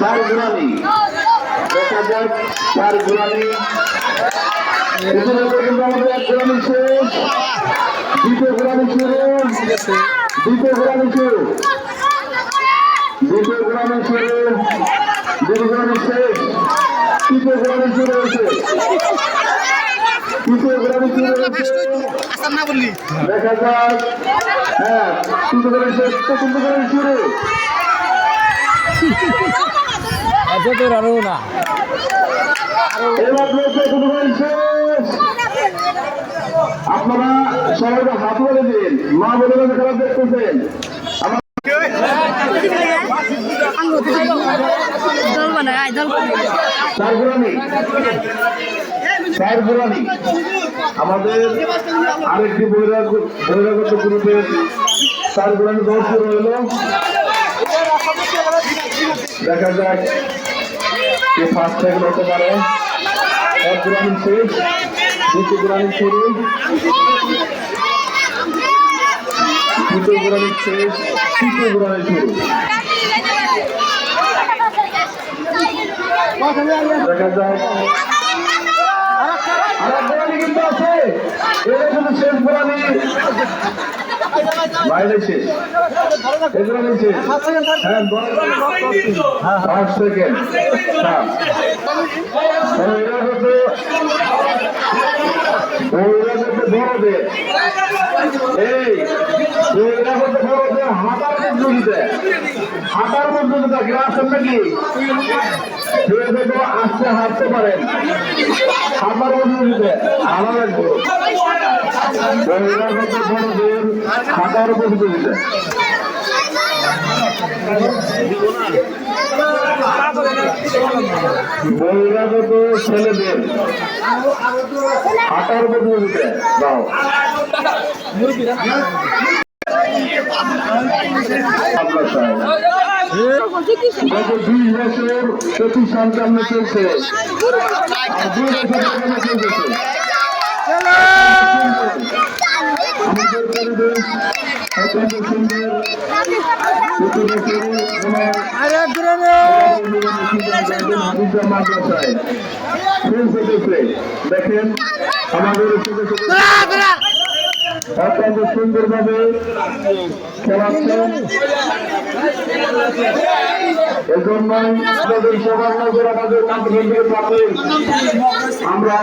চার গুণানি দেখা যাক গুণানি এখানে পর্যন্ত আমাদের এক গুণানি শেষ। দ্বিতীয় গুণানি শুরু দ্বিতীয় গুণানি শুরু দ্বিতীয় গ্রামে শুরু দ্বিতীয় গ্রামে শেষ। তৃতীয় গ্রামে শুরু হয়েছে। তৃতীয় গ্রামে শুরু হয়েছে। দেখা যাক। হ্যাঁ শুরু। আচ্ছা তোর আরও না। আপনারা সবাইকে হাত বলে দিন। মা বলে খেলা দেখতেছেন আমাদের আরেকটি বহিরাগ বহিরাগত গ্রুপের চার গুরানি দেখা যাক কে ফার্স্ট সেকেন্ড হতে পারে? এক গুরানি শেষ দ্বিতীয় গুরানি শুরু তৃতীয় গুরানি শেষ তৃতীয় গুরানি শুরু দেখা যাক। আর গোড়ালি কিন্তু আছে। এটা শুধু শেষ গোড়ালি বাইরে শেষ। হ্যাঁ পাঁচ সেকেন্ড। এরা হচ্ছে ওইরা হচ্ছে বড়দের। এই ওইরা হচ্ছে বড়দের প্রতিযোগিতা হাঁটার প্রতিযোগিতা গ্রাস নাকি? আস্তে হাঁটতে পারেন। গ্রুপ ওইরা হচ্ছে বড়দের হাঁটার প্রতিযোগিতা বহিরাগত ছেলেদের হাঁটার দাও। গত দুই বছর প্রতি সন্তান চলছে আমাদের পরিবেশ অত্যন্ত সুন্দর দেখেন আমাদের অত্যন্ত সুন্দরভাবে খেলাচ্ছেন এজন্যই আমাদের সবার নজর আমরা